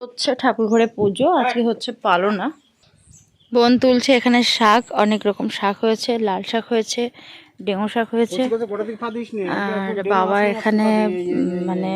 হচ্ছে ঠাকুর ঘরে পুজো আজকে হচ্ছে পালনা। বোন তুলছে এখানে শাক অনেক রকম শাক হয়েছে লাল শাক হয়েছে ডেঙ্গু শাক হয়েছে। আর বাবা এখানে মানে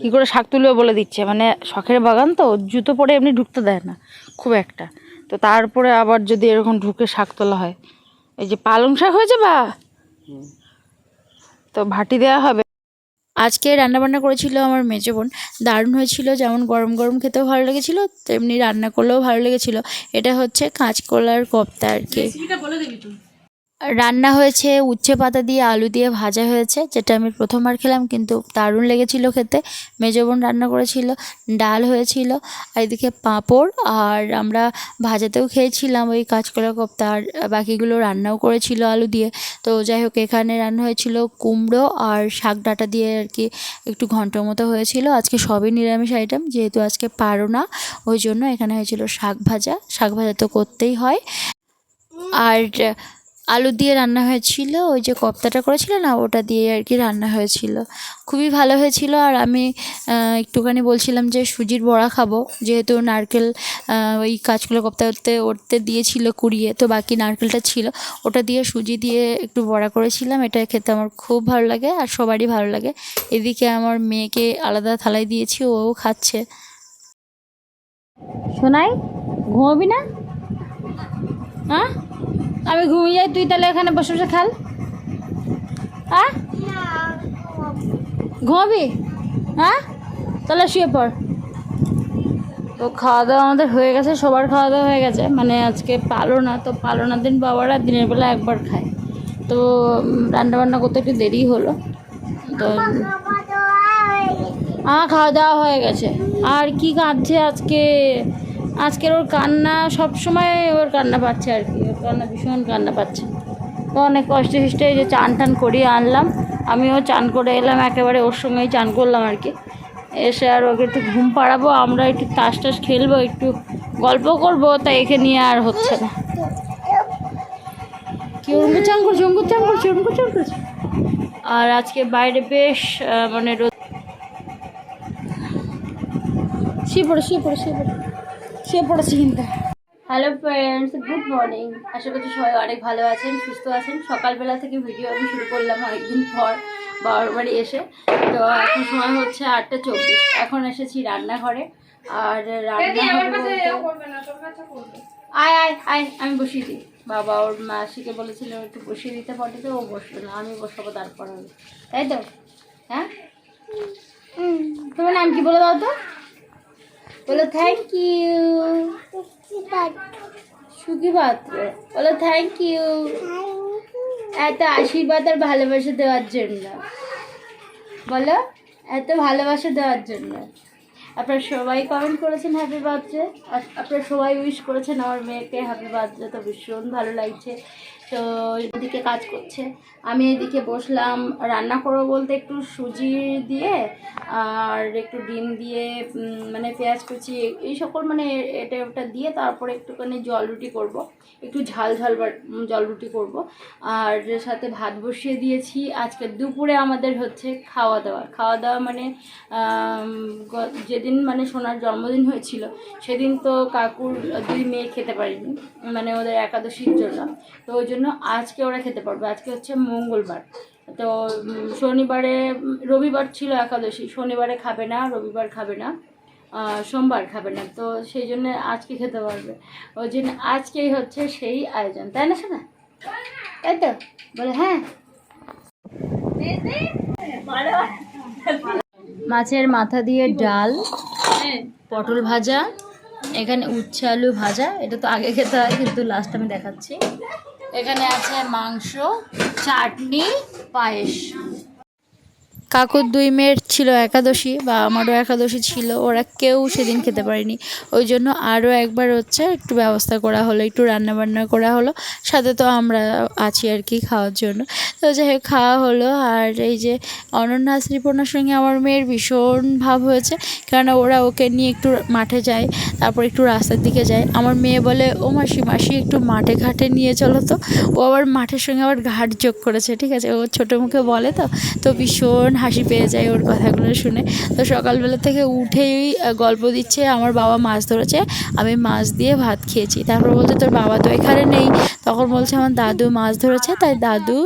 কি করে শাক তুলবে বলে দিচ্ছে মানে শখের বাগান তো জুতো পরে এমনি ঢুকতে দেয় না খুব একটা। তো তারপরে আবার যদি এরকম ঢুকে শাক তোলা হয় এই যে পালং শাক হয়েছে বা? তো ভাটি দেওয়া হবে। আজকে রান্নাবান্না করেছিল আমার মেজো বোন। দারুণ হয়েছিল, যেমন গরম গরম খেতেও ভালো লেগেছিলো, তেমনি রান্না করলেও ভালো লেগেছিলো। এটা হচ্ছে কাঁচকলার কপ্তা আর কি। রান্না হয়েছে, উচ্ছে পাতা দিয়ে আলু দিয়ে ভাজা হয়েছে, যেটা আমি প্রথমবার খেলাম, কিন্তু দারুণ লেগেছিল খেতে। মেজো বোন রান্না করেছিল, ডাল হয়েছিল, আর এদিকে পাঁপড়, আর আমরা ভাজাতেও খেয়েছিলাম ওই কাঁচকলা কোপ্তা, আর বাকিগুলো রান্নাও করেছিল আলু দিয়ে। তো যাই হোক, এখানে রান্না হয়েছিল কুমড়ো আর শাক ডাঁটা দিয়ে আর কি একটু ঘন্ট মতো হয়েছিল। আজকে সবই নিরামিষ আইটেম যেহেতু আজকে পারো না, ওই জন্য এখানে হয়েছিল শাক ভাজা। শাক ভাজা তো করতেই হয়। আর আলু দিয়ে রান্না হয়েছিল, ওই যে কপ্তাটা করেছিল না, ওটা দিয়ে আর কি রান্না হয়েছিল। খুবই ভালো হয়েছিল, আর আমি একটুখানি বলছিলাম যে সুজির বড়া খাব, যেহেতু নারকেল ওই কাঁচকলা কপ্তা করতে ওরতে দিয়েছিল কুড়িয়ে, তো বাকি নারকেলটা ছিল, ওটা দিয়ে সুজি দিয়ে একটু বড়া করেছিলাম, এটা খেতে আমার খুব ভালো লাগে, আর সবারই ভালো লাগে। এদিকে আমার মেয়েকে আলাদা থালায় দিয়েছি, ও খাচ্ছে। শোনাই ঘুমাবি না? হ্যাঁ আমি ঘুমিয়ে যাই তুই তাহলে এখানে বসে বসে খাল। হ্যাঁ ঘুমাবি? হ্যাঁ তাহলে শুয়ে পড়। তো খাওয়া দাওয়া আমাদের হয়ে গেছে সবার খাওয়া দাওয়া হয়ে গেছে। মানে আজকে পালো না তো পালো না দিন বাবারা দিনের বেলা একবার খায়। তো রান্না বান্না করতে একটু দেরি হলো। তো আমার খাওয়া দাওয়া হয়ে গেছে। আর কি কাঁদছে আজকে? আজকের ওর কান্না সব সময় ওর কান্না পাচ্ছে আর কি ওর কান্না ভীষণ কান্না পাচ্ছে। তো অনেক কষ্টে সৃষ্টে যে চান টান করিয়ে আনলাম আমিও চান করে এলাম একেবারে ওর সঙ্গেই চান করলাম আর কি। এসে আর ওকে একটু ঘুম পাড়াবো আমরা একটু তাস টাস খেলব একটু গল্প করব তাই একে নিয়ে আর হচ্ছে না। কি অঙ্কুর চান করছে অঙ্কুর চান করছে অঙ্কুর চান করছে? আর আজকে বাইরে বেশ মানে রোদ শুয়ে পড়ো শুয়ে পড়ো শুয়ে পড়ো। শুয়ে পড়েছি কিন্তু। হ্যালো ফ্রেন্ডস গুড মর্নিং আশা করছি সবাই অনেক ভালো আছেন সুস্থ আছেন। সকালবেলা থেকে ভিডিও আমি শুরু করলাম অনেকদিন পর বাবার বাড়ি এসে। তো এখন সময় হচ্ছে আটটা চব্বিশ। এখন এসেছি রান্নাঘরে। আর রান্না আয় আয় আয় আমি বসিয়ে দিই। বাবা ওর মাসিকে বলেছিল একটু বসিয়ে দিতে পারলে তো ও বসবে না আমি বসাবো তারপর তাই তো? হ্যাঁ? তোমার নাম কি বলে দাও তো? বলো থ্যাংক ইউ সুখী পাত্র বলো থ্যাংক ইউ এত আশীর্বাদ আর ভালোবাসা দেওয়ার জন্য। বলো, এত ভালোবাসা দেওয়ার জন্য। আপনারা সবাই কমেন্ট করেছেন হ্যাপি বার্থডে আপনারা সবাই উইশ করেছেন আমার মেয়েকে হ্যাপি বার্থডে তো ভীষণ ভালো লাগছে। তো এদিকে কাজ করছে। আমি এদিকে বসলাম, রান্না করব বলতে একটু সুজি দিয়ে আর একটু ডিম দিয়ে মানে পেঁয়াজ কুচি, এই সকল মানে এটা ওটা দিয়ে তারপরে একটুখানি জল রুটি করব। একটু ঝাল ঝাল জল রুটি করব। আর সাথে ভাত বসিয়ে দিয়েছি। আজকে দুপুরে আমাদের হচ্ছে খাওয়া দাওয়া। খাওয়া দাওয়া মানে যেদিন মানে সোনার জন্মদিন হয়েছিল, সেদিন তো কাকুর দুই মেয়ে খেতে পারিনি মানে ওদের একাদশীর জন্য। তো ওই জন্য আজকে ওরা খেতে পারবে। আজকে হচ্ছে মঙ্গলবার। তো শনিবারে, রবিবার ছিল একাদশী। শনিবারে খাবে না, রবিবার খাবে না সোমবার খাবে না। তো সেই জন্য আজকে খেতে পারবে। ওই জন্য আজকেই হচ্ছে সেই আয়োজন। তাই না শোনা তাই তো, বলে হ্যাঁ। মাছের মাথা দিয়ে ডাল, পটল ভাজা, এখানে উচ্ছে আলু ভাজা। এটা তো আগে খেতে হয়, কিন্তু লাস্ট আমি দেখাচ্ছি। এখানে আছে মাংস চাটনি পায়েস। কাকুর দুই মেয়ের ছিল একাদশী বা আমারও একাদশী ছিল, ওরা কেউ সেদিন খেতে পারেনি। ওই জন্য আরও একবার হচ্ছে একটু ব্যবস্থা করা হলো, একটু রান্না বান্না করা হলো, সাথে তো আমরা আছি আর কি খাওয়ার জন্য। তো যাই হোক, খাওয়া হলো আর এই যে অনন্যা শ্রীপর্ণার সঙ্গে আমার মেয়ের ভীষণ ভাব হয়েছে, কেননা ওরা ওকে নিয়ে একটু মাঠে যায়, তারপর একটু রাস্তার দিকে যায়। আমার মেয়ে বলে, ও মাসি মাসি একটু মাঠে ঘাটে নিয়ে চলো তো। ও আবার মাঠের সঙ্গে আবার ঘাট যোগ করেছে, ঠিক আছে? ও ছোটো মুখে বলে তো তো ভীষণ হাসি পেয়ে যায় ওর কথা। কথাগুলো শুনে। তো সকালবেলা থেকে উঠেই গল্প দিচ্ছে আমার বাবা মাছ ধরেছে আমি মাছ দিয়ে ভাত খেয়েছি। তারপর বলছে তোর বাবা তো এখানে নেই। তখন বলছে আমার দাদু মাছ ধরেছে তাই দাদু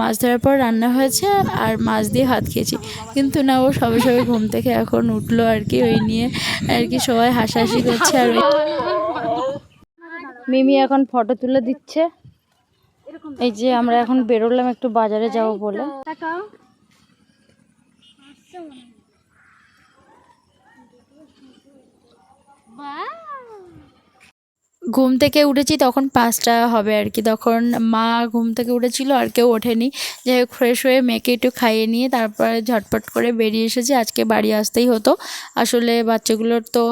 মাছ ধরার পর রান্না হয়েছে আর মাছ দিয়ে ভাত খেয়েছি। কিন্তু না ও সবে সবে ঘুম থেকে এখন উঠল আর কি ওই নিয়ে আর কি সবাই হাসাহাসি করছে আর মিমি এখন ফটো তুলে দিচ্ছে। এই যে আমরা এখন বেরোলাম একটু বাজারে যাব বলে। কেমন ঘুম থেকে উঠেছি তখন পাঁচটা হবে আর কি। তখন মা ঘুম থেকে উঠেছিল আর কেউ ওঠেনি। যাই হোক ফ্রেশ হয়ে মেয়েকে একটু খাইয়ে নিয়ে তারপরে ঝটপট করে বেরিয়ে এসেছি। আজকে বাড়ি আসতেই হতো। আসলে বাচ্চাগুলোর তো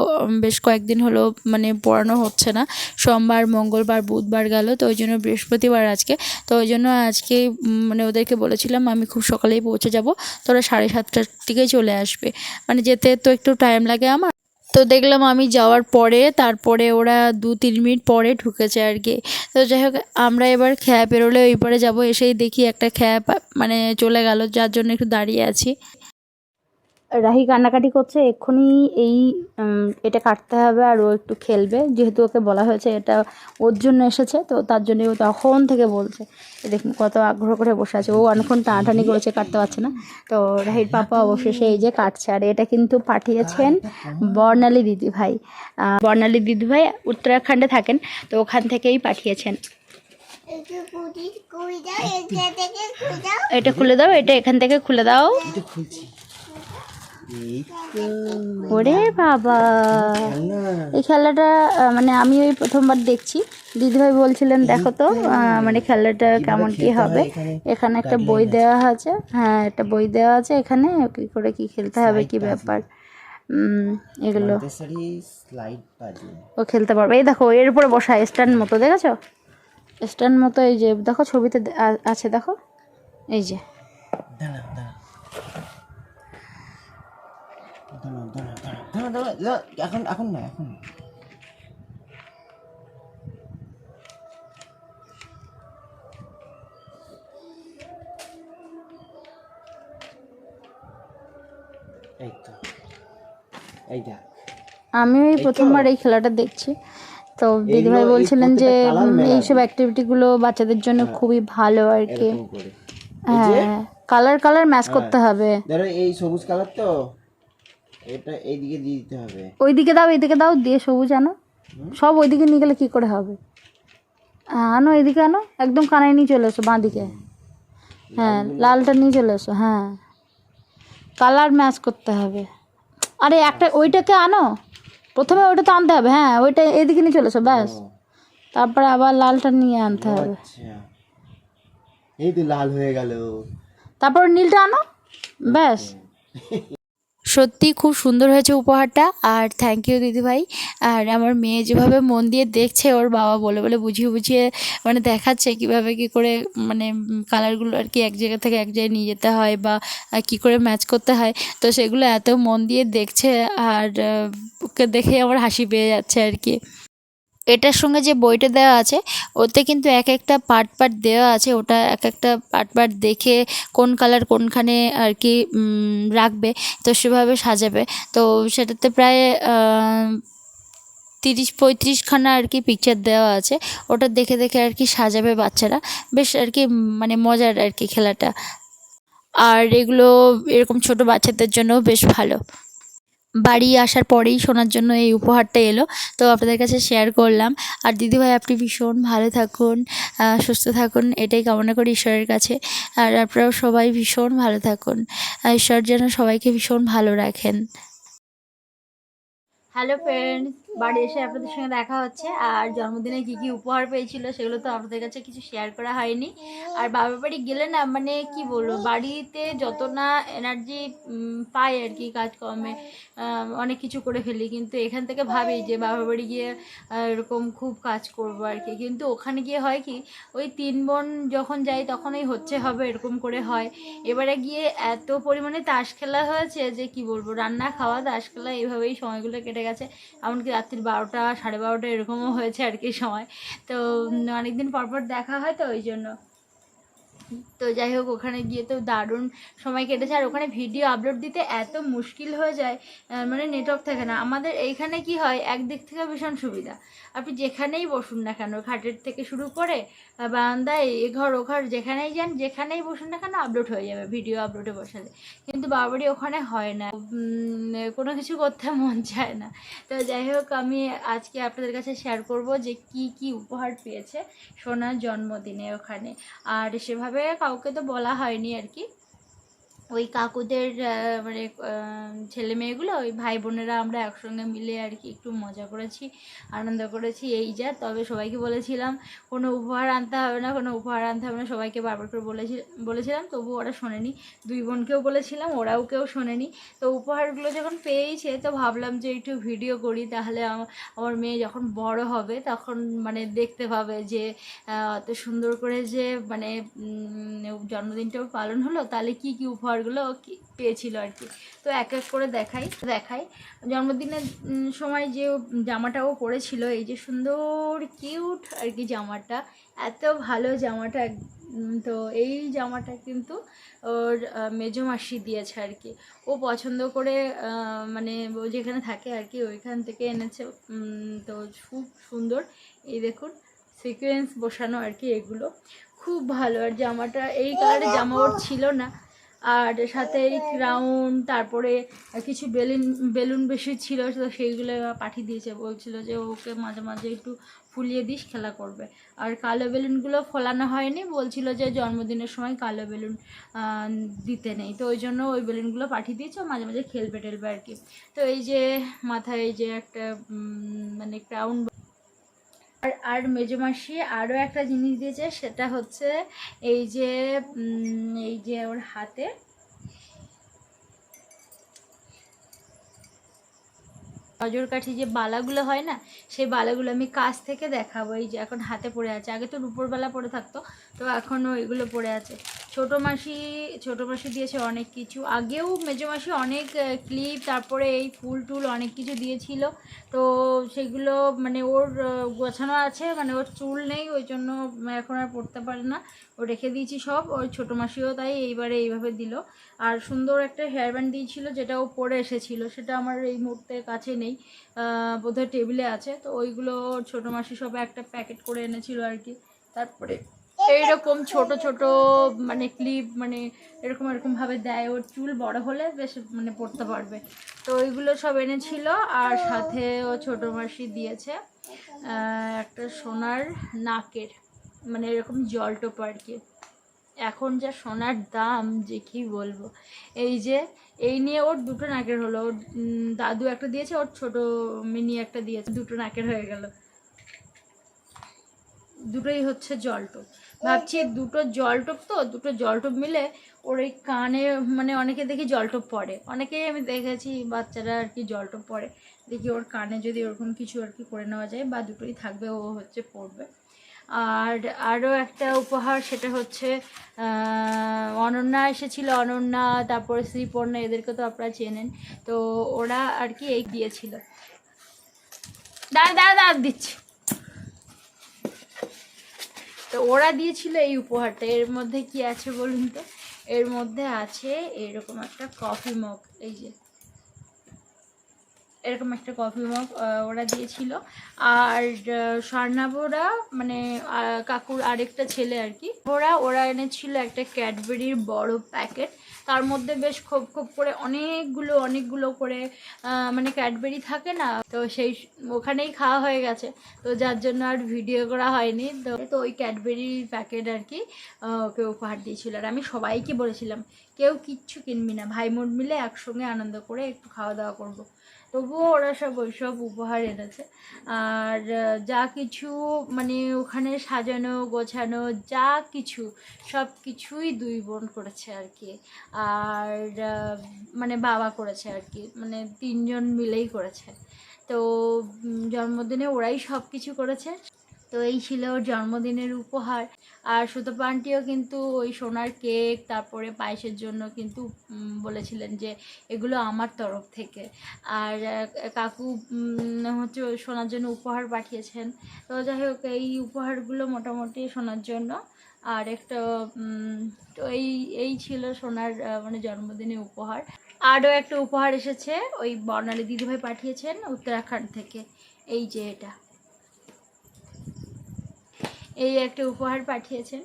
বেশ কয়েকদিন হলো মানে পড়ানো হচ্ছে না। সোমবার, মঙ্গলবার, বুধবার গেল, তো ওই জন্য বৃহস্পতিবার আজকে। তো ওই জন্য আজকে মানে ওদেরকে বলেছিলাম, আমি খুব সকালেই পৌঁছে যাব। তোরা সাড়ে সাতটার দিকেই চলে আসবে। মানে যেতে তো একটু টাইম লাগে আমার। তো দেখলাম আমি যাওয়ার পরে তারপরে ওরা দু, তিন মিনিট পরে ঢুকেছে আর কি। তো যাই হোক, আমরা এবার খেয়া পেরোলে ওই পারে যাব, এসেই দেখি একটা খেয়া মানে চলে গেল, যার জন্য একটু দাঁড়িয়ে আছি। রাহি কান্নাকাটি করছে এক্ষুনি এই এটা কাটতে হবে আর ও একটু খেলবে। যেহেতু ওকে বলা হয়েছে এটা ওর জন্য এসেছে তো তার জন্য ও তখন থেকে বলছে। এই দেখুন কত আগ্রহ করে বসে আছে। ও অনেকক্ষণ টানাটানি করেছে কাটতে পারছে না। তো রাহির পাপা অবশেষে এই যে কাটছে। আর এটা কিন্তু পাঠিয়েছেন বর্ণালী দিদি ভাই। বর্ণালী দিদি ভাই উত্তরাখণ্ডে থাকেন তো ওখান থেকেই পাঠিয়েছেন। এটা থেকে কুড়ি দাও। এটা খুলে দাও এটা এখান থেকে খুলে দাও। খুলছি। ওরে বাবা। এই খেলাটা মানে আমি ওই প্রথমবার দেখছি। দিদিভাই বলছিলেন, দেখো তো মানে খেলাটা কেমন কি হবে? এখানে একটা বই দেওয়া আছে। হ্যাঁ একটা বই দেওয়া আছে এখানে, কি করে কি খেলতে হবে, কি ব্যাপার। এগুলো। ও খেলতে পারবে। এই দেখো, এর উপরে বসা, স্ট্যান্ড মতো, দেখেছ? স্ট্যান্ড মতো, এই যে, দেখো ছবিতে আছে, দেখো। এই যে। এখন এখন না এখন আমি ওই প্রথমবার এই খেলাটা দেখছি। তো দিদিভাই বলছিলেন যে এইসব অ্যাক্টিভিটিগুলো বাচ্চাদের জন্য খুবই ভালো আর কি। হ্যাঁ কালার কালার ম্যাচ করতে হবে। এই সবুজ কালার তো এটা এইদিকে দিয়ে দিতে হবে। ওইদিকে দাও এইদিকে দাও দিয়ে সবুজ আনো। সব ওইদিকে নিয়ে গেলে কী করে হবে? হ্যাঁ, আনো এদিকে আনো। একদম কানায় নিয়ে চলে এসো বাঁ দিকে হ্যাঁ লালটা নিয়ে চলে এসো হ্যাঁ। কালার ম্যাচ করতে হবে। আরে একটা ওইটাকে আনো। প্রথমে ওইটা তো আনতে হবে হ্যাঁ ওইটা এদিকে নিয়ে চলে এসো ব্যাস। তারপরে আবার লালটা নিয়ে আনতে হবে। আচ্ছা। এই তো লাল হয়ে গেল। তারপর নীলটা আনো ব্যাস। সত্যি খুব সুন্দর হয়েছে উপহারটা। আর থ্যাংক ইউ দিদিভাই। আর আমার মেয়ে যেভাবে মন দিয়ে দেখছে, ওর বাবা বলে বলে বুঝিয়ে বুঝিয়ে মানে দেখাচ্ছে কীভাবে কি করে মানে কালারগুলো আর কি এক জায়গা থেকে এক জায়গায় নিয়ে যেতে হয় বা কি করে ম্যাচ করতে হয়। তো সেগুলো এত মন দিয়ে দেখছে, আর ওকে দেখে আমার হাসি পেয়ে যাচ্ছে আর কি। এটার সঙ্গে যে বইটা দেওয়া আছে, ওতে কিন্তু এক একটা পার্ট পার্ট দেওয়া আছে, ওটা এক একটা পার্ট পার্ট দেখে কোন কালার কোনখানে আর কি রাখবে, তো সেভাবে সাজাবে। তো সেটাতে প্রায় তিরিশ পঁয়ত্রিশখানা আর কি পিকচার দেওয়া আছে, ওটা দেখে দেখে আর কি সাজাবে বাচ্চারা। বেশ আর কি মানে মজার আর কি খেলাটা। আর এগুলো এরকম ছোট বাচ্চাদের জন্য বেশ ভালো। বাড়ি আসার পরেই শোনার জন্য এই উপহারটা এলো। তো আপনাদের কাছে শেয়ার করলাম। আর দিদিভাই আপনি ভীষণ ভালো থাকুন সুস্থ থাকুন, এটাই কামনা করি ঈশ্বরের কাছে। আর আপনারাও সবাই ভীষণ ভালো থাকুন। ঈশ্বর যেন সবাইকে ভীষণ ভালো রাখেন। হ্যালো ফ্রেন্ডস বাড়ি এসে আপনাদের সঙ্গে দেখা হচ্ছে। আর জন্মদিনে কি কি উপহার পেয়েছিল সেগুলো তো আপনাদের কাছে কিছু শেয়ার করা হয়নি। আর বাবার বাড়ি গেলে না মানে কি বলব, বাড়িতে যত না এনার্জি পাই আর কি কাজকর্মে অনেক কিছু করে ফেলি। কিন্তু এখান থেকে ভাবি যে বাবার বাড়ি গিয়ে এরকম খুব কাজ করব আর কি। কিন্তু ওখানে গিয়ে হয় কি, ওই তিন বোন যখন যাই তখন ওই হচ্ছে, হবে এরকম করে হয়। এবারে গিয়ে এত পরিমাণে তাস খেলা হয়েছে যে কি বলব, রান্না, খাওয়া, তাস খেলা, এইভাবেই সময়গুলো কেটে গেছে। এমনকি রাত্রির বারোটা, সাড়ে বারোটা এরকমও হয়েছে আর কি সময়। তো অনেকদিন পর পর দেখা হয় তো ওই জন্য। তো যাই হোক, ওখানে গিয়ে তো দারুণ সময় কেটেছে। আর ওখানে ভিডিও আপলোড দিতে এত মুশকিল হয়ে যায় মানে নেটওয়ার্ক থাকে না। আমাদের এইখানে কি হয়, একদিক থেকে ভীষণ সুবিধা। আপনি যেখানেই বসুন না কেন খাটের থেকে শুরু করে বারান্দায়, এ ঘর, ও ঘর, যেখানেই যান, যেখানেই বসুন না কেন আপলোড হয়ে যাবে ভিডিও আপলোডে বসালে। কিন্তু বাবারি ওখানে হয় না। কোনো কিছু করতে মন চায় না। তো যাই হোক, আমি আজকে আপনাদের কাছে শেয়ার করব যে কি কি উপহার পেয়েছে সোনার জন্মদিনে ওখানে। আর সেভাবে কাউকে তো বলা হয়নি আর কি। ওই কাকুদের মানে ছেলে মেয়েগুলো, ওই ভাই বোনেরা আমরা একসঙ্গে মিলে আর কি একটু মজা করেছি, আনন্দ করেছি, এই যা। তবে সবাইকে বলেছিলাম, কোনো উপহার আনতে হবে না, কোনো উপহার আনতে হবে না। সবাইকে বারবার করে বলেছি, বলেছিলাম তবু ওরা শোনেনি। দুই বোনকেও বলেছিলাম, ওরাও কেউ শোনেনি। তো উপহারগুলো যখন পেয়েছে, তো ভাবলাম যে একটু ভিডিও করি, তাহলে আমার মেয়ে যখন বড় হবে, তখন মানে দেখতে পাবে যে অত সুন্দর করে যে মানে জন্মদিনটাও পালন হলো, তাহলে কি কি উপহারগুলো পেয়েছিল আর কি। তো এক এক করে দেখাই দেখাই। জন্মদিনের সময় যে জামাটা ও পরেছিল, এই যে সুন্দর, কিউট আর কি জামাটা, এত ভালো জামাটা তো এই জামাটা কিন্তু ওর মেজো মাসি দিয়েছে আর কি। ও পছন্দ করে মানে ও যেখানে থাকে আর কি, ওইখান থেকে এনেছে তো খুব সুন্দর। এই দেখুন সিকোয়েন্স বসানো আর কি এগুলো। খুব ভালো, আর জামাটা, এই কালারের জামা ওর ছিল না। আর সাথে এই ক্রাউন তারপরে কিছু বেলুন বেলুন বেশি ছিল, তো সেইগুলো পাঠিয়ে দিয়েছে। বলছিল যে ওকে মাঝে মাঝে একটু ফুলিয়ে দিস, খেলা করবে। আর কালো বেলুনগুলো ফোলানো হয়নি, বলছিল যে জন্মদিনের সময় কালো বেলুন দিতে নেই। তো ওই জন্য ওই বেলুনগুলো পাঠিয়ে দিয়েছে, মাঝে মাঝে খেলবে টেলবে আর কি। তো এই যে মাথায় যে একটা মানে ক্রাউন আর আর মেজমাসি আরও একটা জিনিস দিয়েছে, সেটা হচ্ছে এই যে এই যে ওর হাতে নজর কাঠি যে বালাগুলো হয় না, সেই বালাগুলো আমি কাছ থেকে দেখাবো। এই যে এখন হাতে পড়ে আছে, আগে তো রুপোর বালা পড়ে থাকতো, তো এখনও এগুলো পড়ে আছে। ছোটো মাসি ছোটো মাসি দিয়েছে অনেক কিছু। আগেও মেজো মাসি অনেক ক্লিপ তারপরে এই ফুল টুল অনেক কিছু দিয়েছিল। তো সেগুলো মানে ওর গোছানো আছে মানে ওর চুল নেই, ওই জন্য এখন আর পড়তে পারে না। ও রেখে দিয়েছি সব, ওই ছোটো মাসিও তাই এইবারে এইভাবে দিল। আর সুন্দর একটা হেয়ার ব্যান্ড দিয়েছিল, যেটা ও পরে এসেছিল, সেটা আমার এই মুহূর্তে কাছে নেই বোধহয় টেবিলে আছে। তো ওইগুলো ওর ছোটো মাসি সব একটা প্যাকেট করে এনেছিল আর কি। তারপরে এইরকম ছোট ছোট মানে ক্লিপ মানে এরকম এরকম ভাবে দেয়। ওর চুল বড় হলে বেশ মানে পড়তে পারবে। তো ওইগুলো সব এনেছিল আর সাথে ও ছোট মাসি দিয়েছে একটা সোনার নাকের মানে এরকম জল জলটোপ আর কি। এখন যা সোনার দাম, যে কি বলব। এই যে, এই নিয়ে ওর দুটো নাকের হলো। ওর দাদু একটা দিয়েছে, ওর ছোট মিনি একটা দিয়েছে। দুটো নাকের হয়ে গেল। দুটোই হচ্ছে জলটোপ ভাবছি দুটো জলটোপ তো, দুটো জলটোপ মিলে ওর এই কানে মানে অনেকে দেখি জলটোপ পরে। অনেকেই আমি দেখেছি বাচ্চারা আর কি জলটোপ পরে। দেখি ওর কানে যদি ওরকম কিছু আর কি করে নেওয়া যায় বা দুটোই থাকবে, ও হচ্ছে পড়বে। আর আরও একটা উপহার সেটা হচ্ছে অনন্যা এসেছিল, অনন্যা, তারপরে শ্রীপর্ণা, এদেরকে তো আপনারা চেনেন। তো ওরা আর কি এই দিয়েছিল। দাঁড়া দাঁড়া দাঁড়া, দিচ্ছি। তো ওরা দিয়েছিল এই উপহারটা। এর মধ্যে কি আছে বলুন তো? এর মধ্যে আছে এরকম একটা কফি মগ এই যে। এরকম একটা কফি মগ ওরা দিয়েছিল। আর স্বর্ণাবরা মানে কাকুর আরেকটা ছেলে আর কি, ওরা ওরা এনেছিল একটা ক্যাডবেরির বড় প্যাকেট তার মধ্যে বেশ খোপ খোপ করে অনেকগুলো অনেকগুলো করে মানে ক্যাডবেরি থাকে না, তো সেই ওখানেই খাওয়া হয়ে গেছে। তো যার জন্য আর ভিডিও করা হয়নি। তো তো ওই ক্যাডবেরির প্যাকেট আর কি ওকে উপহার দিয়েছিল। আর আমি সবাইকে বলেছিলাম, কেউ কিচ্ছু কিনবি না। ভাই মোট মিলে একসঙ্গে আনন্দ করে একটু খাওয়া দাওয়া করব। তবুও ওরা সব ওইসব উপহার এনেছে। আর যা কিছু মানে ওখানে সাজানো, গোছানো, যা কিছু, সব কিছুই দুই বোন করেছে আর কি। আর মানে বাবা করেছে আর কি মানে তিনজন মিলেই করেছে। তো জন্মদিনে ওরাই সব কিছু করেছে। তো এই ছিল ওর জন্মদিনের উপহার। আর সুতপা আন্টিও কিন্তু ওই সোনার কেক, তারপরে পায়েসের জন্য কিন্তু বলেছিলেন যে এগুলো আমার তরফ থেকে। আর কাকু হচ্ছে সোনার জন্য উপহার পাঠিয়েছেন। তো যাই হোক, এই উপহারগুলো মোটামুটি সোনার জন্য। আর একটা তো এই এই ছিল সোনার মানে জন্মদিনে উপহার। আরও একটা উপহার এসেছে, ওই বর্ণালী দিদিভাই পাঠিয়েছেন উত্তরাখণ্ড থেকে। এই যে এটা। এই একটা উপহার পাঠিয়েছেন।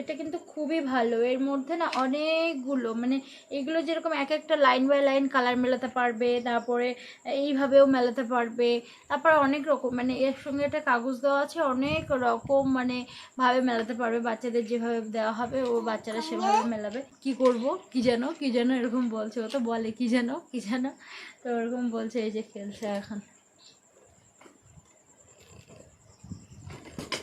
এটা কিন্তু খুবই ভালো। এর মধ্যে না অনেকগুলো মানে এগুলো যেরকম এক একটা লাইন বাই লাইন কালার মেলাতে পারবে, তারপরে এইভাবেও মেলাতে পারবে। তারপর অনেক রকম মানে এর সঙ্গে একটা কাগজ দেওয়া আছে, অনেক রকম মানে ভাবে মেলাতে পারবে। বাচ্চাদের যেভাবে দেওয়া হবে, ও বাচ্চারা সেভাবে মেলাবে। কি করব, কি যেন কি যেন এরকম বলছে। ও তো বলে, কি যেন কি যেন। তো ওরকম বলছে এই যে খেলছে এখন।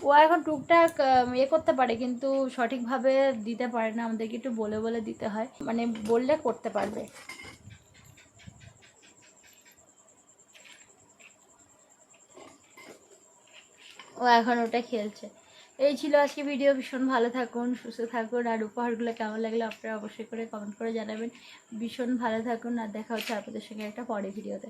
ও এখন টুকটাক আহ, ইয়ে করতে পারে কিন্তু সঠিকভাবে দিতে পারে না আমাদেরকে একটু বলে বলে দিতে হয় মানে বললে করতে পারবে। ও এখন ওটা খেলছে। এই ছিল আজকে ভিডিও ভীষণ ভালো থাকুন সুস্থ থাকুন আর উপহারগুলো কেমন লাগল আপনারা অবশ্যই করে কমেন্ট করে জানাবেন। ভীষণ ভালো থাকুন আর দেখা হচ্ছে আপনাদের সঙ্গে একটা পরে ভিডিওতে।